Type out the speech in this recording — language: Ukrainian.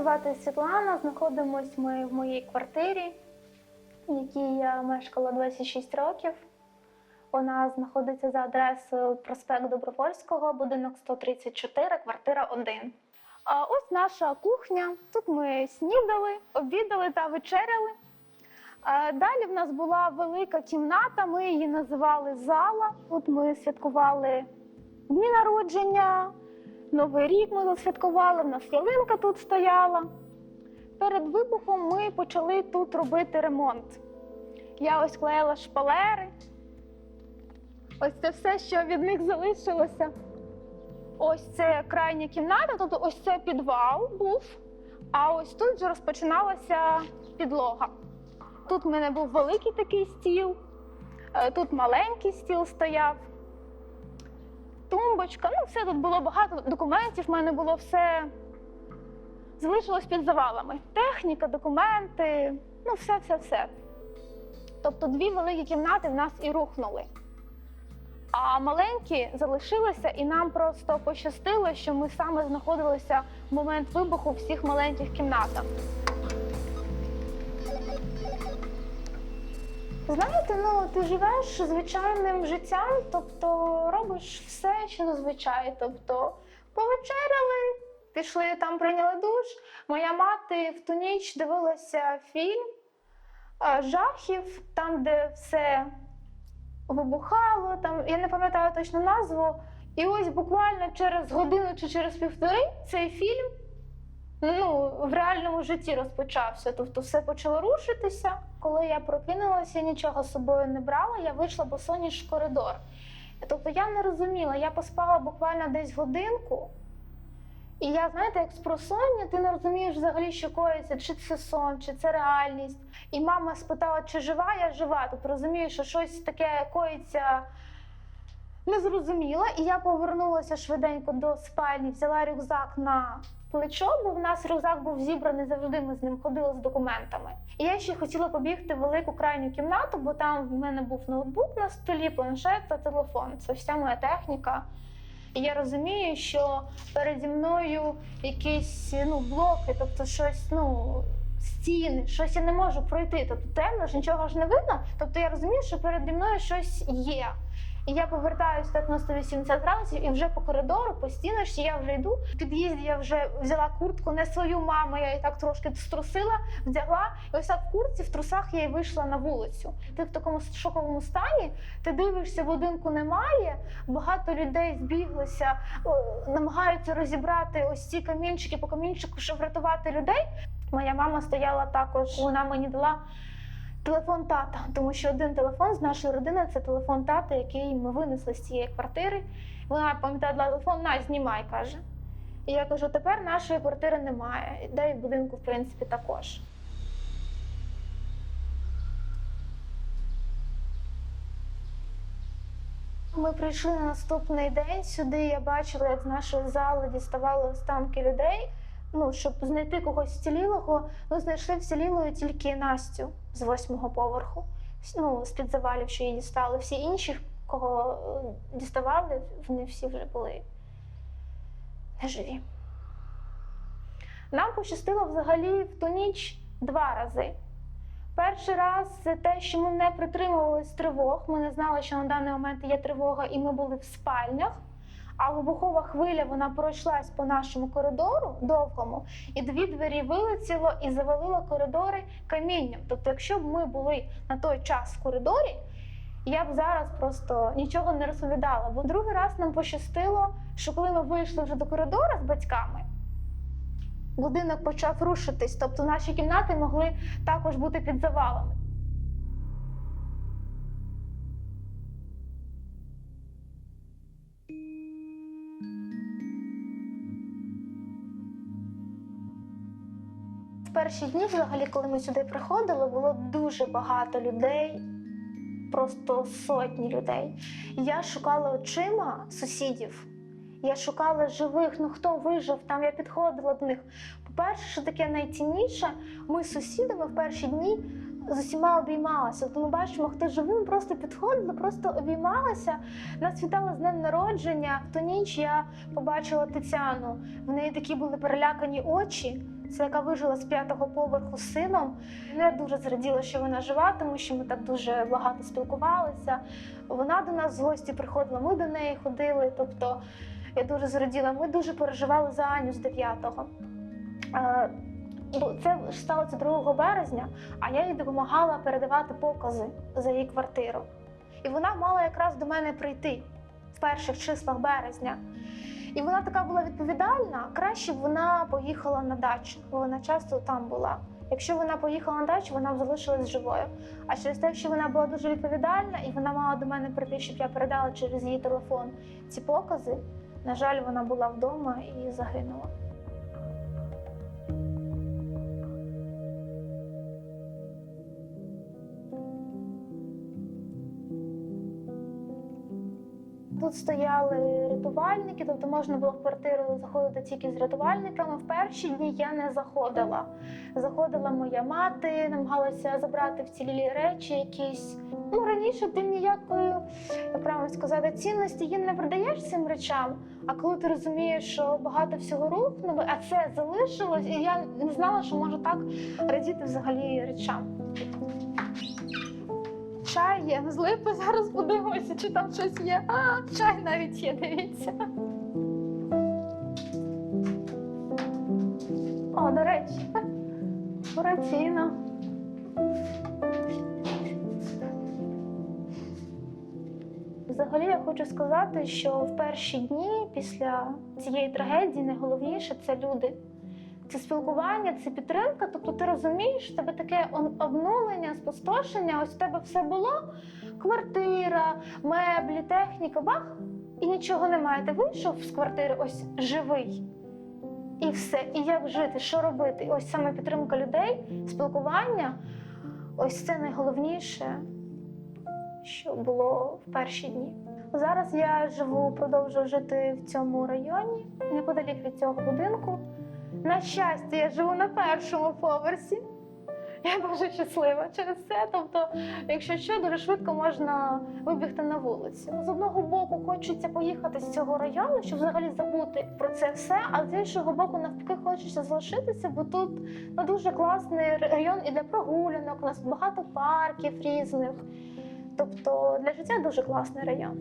звати Світлана. Знаходимось ми в моїй квартирі, в якій я мешкала 26 років. Вона знаходиться за адресою проспект Добровольського, будинок 134, квартира 1. А ось наша кухня. Тут ми снідали, обідали та вечеряли. Далі в нас була велика кімната, ми її називали зала. Тут ми святкували дні народження, Новий рік ми святкували, в нас ялинка тут стояла. Перед вибухом ми почали тут робити ремонт. Я ось клеїла шпалери. Ось це все, що від них залишилося. Ось це крайня кімната, тобто ось це підвал був, а ось тут вже розпочиналася підлога. Тут в мене був великий такий стіл, е, тут маленький стіл стояв, тумбочка. Ну, все тут було багато документів. в мене було все залишилось під завалами. Техніка, документи, ну все, все, все. Тобто дві великі кімнати в нас і рухнули. А маленькі залишилися, і нам просто пощастило, що ми саме знаходилися в момент вибуху в всіх маленьких кімнатах. Знаєте, ну ти живеш звичайним життям, тобто робиш все, що зазвичай. Тобто повечеряли, пішли там, прийняли душ. Моя мати в ту ніч дивилася фільм е, жахів, там, де все вибухало, там я не пам'ятаю точно назву. І ось буквально через годину чи через півтори цей фільм ну, в реальному житті розпочався. Тобто все почало рушитися. Коли я прокинулася, нічого з собою не брала, я вийшла босоніж в коридор. Тобто я не розуміла, я поспала буквально десь годинку. І я, знаєте, як з просоння, ти не розумієш взагалі, що коїться, чи це сон, чи це реальність. І мама спитала, чи жива, я жива. Тобто розумію, що щось таке коїться незрозуміло. І я повернулася швиденько до спальні, взяла рюкзак на плечо, бо в нас рюкзак був зібраний завжди. Ми з ним ходили з документами. І я ще хотіла побігти в велику крайню кімнату, бо там в мене був ноутбук на столі, планшет та телефон. Це вся моя техніка. І я розумію, що переді мною якісь ну, блоки, тобто щось, ну, стіни, щось я не можу пройти. Тобто темно ж нічого ж не видно. Тобто я розумію, що переді мною щось є. І я повертаюся так на 180 градусів, і вже по коридору, по стіночці я вже йду. В під'їзді я вже взяла куртку, не свою маму, я її так трошки струсила, вдягла. І ось так в куртці, в трусах я й вийшла на вулицю. Ти в такому шоковому стані, ти дивишся, будинку немає, багато людей збіглися, намагаються розібрати ось ці камінчики по камінчику, щоб врятувати людей. Моя мама стояла також, вона мені дала. Телефон тата, тому що один телефон з нашої родини це телефон тата, який ми винесли з цієї квартири. Вона пам'ятає телефон, на знімай, каже. І я кажу: тепер нашої квартири немає, де і в будинку, в принципі, також. Ми прийшли на наступний день сюди. Я бачила, як з нашої зали діставали останки людей. Ну, щоб знайти когось вцілілого, ми знайшли вцілілою тільки Настю з восьмого поверху. Ну, з-під завалів, що її дістали. Всі інші, кого е, діставали, вони всі вже були неживі. Нам пощастило взагалі в ту ніч два рази. Перший раз це те, що ми не притримувались тривог. Ми не знали, що на даний момент є тривога, і ми були в спальнях. А вибухова хвиля вона пройшлась по нашому коридору довгому, і дві двері вилетіло і завалило коридори камінням. Тобто, якщо б ми були на той час в коридорі, я б зараз просто нічого не розповідала. Бо другий раз нам пощастило, що коли ми вийшли вже до коридору з батьками, будинок почав рушитись, тобто наші кімнати могли також бути під завалами. В перші дні, взагалі, коли ми сюди приходили, було дуже багато людей, просто сотні людей. Я шукала очима сусідів. Я шукала живих, ну хто вижив там, я підходила до них. По-перше, що таке найцінніше, ми з сусідами в перші дні з усіма обіймалися. От ми бачимо, хто живий, ми просто підходили, просто обіймалися. Нас вітали з днем народження. В ту ніч я побачила Тетяну. В неї такі були перелякані очі. Це яка вижила з п'ятого поверху з сином. Не дуже зраділа, що вона жива, тому що ми так дуже багато спілкувалися. Вона до нас в гості приходила, ми до неї ходили. Тобто я дуже зраділа. Ми дуже переживали за Аню з 9-го. Е, Це сталося 2 березня, а я їй допомагала передавати покази за її квартиру. І вона мала якраз до мене прийти в перших числах березня. І вона така була відповідальна, краще б вона поїхала на дачу, бо вона часто там була. Якщо вона поїхала на дачу, вона б залишилась живою. А через те, що вона була дуже відповідальна і вона мала до мене прийти, щоб я передала через її телефон ці покази. На жаль, вона була вдома і загинула. Тут стояли рятувальники, тобто можна було в квартиру заходити тільки з рятувальниками. В перші дні я не заходила. Заходила моя мати, намагалася забрати вцілілі речі якісь. Ну раніше ти ніякої, як правильно сказати, цінності їм не придаєш цим речам. А коли ти розумієш, що багато всього рухнуло, а це залишилось, і я не знала, що можу так радіти взагалі речам. Чай є, з липи зараз подивимося, чи там щось є. А, чай навіть є, дивіться. О, до речі, Буратіно. Взагалі я хочу сказати, що в перші дні після цієї трагедії найголовніше це люди. Це спілкування, це підтримка. Тобто ти розумієш, тебе таке обнулення, спустошення. Ось в тебе все було: квартира, меблі, техніка, бах, і нічого немає. Ти вийшов з квартири, ось живий. І все. І як жити, що робити? Ось саме підтримка людей, спілкування ось це найголовніше, що було в перші дні. Зараз я живу, продовжую жити в цьому районі, неподалік від цього будинку. На щастя, я живу на першому поверсі. Я дуже щаслива через це. Тобто, якщо що, дуже швидко можна вибігти на вулицю. З одного боку, хочеться поїхати з цього району, щоб взагалі забути про це все. А з іншого боку, навпаки, хочеться залишитися, бо тут ну, дуже класний район і для прогулянок. У нас багато парків різних. Тобто для життя дуже класний район.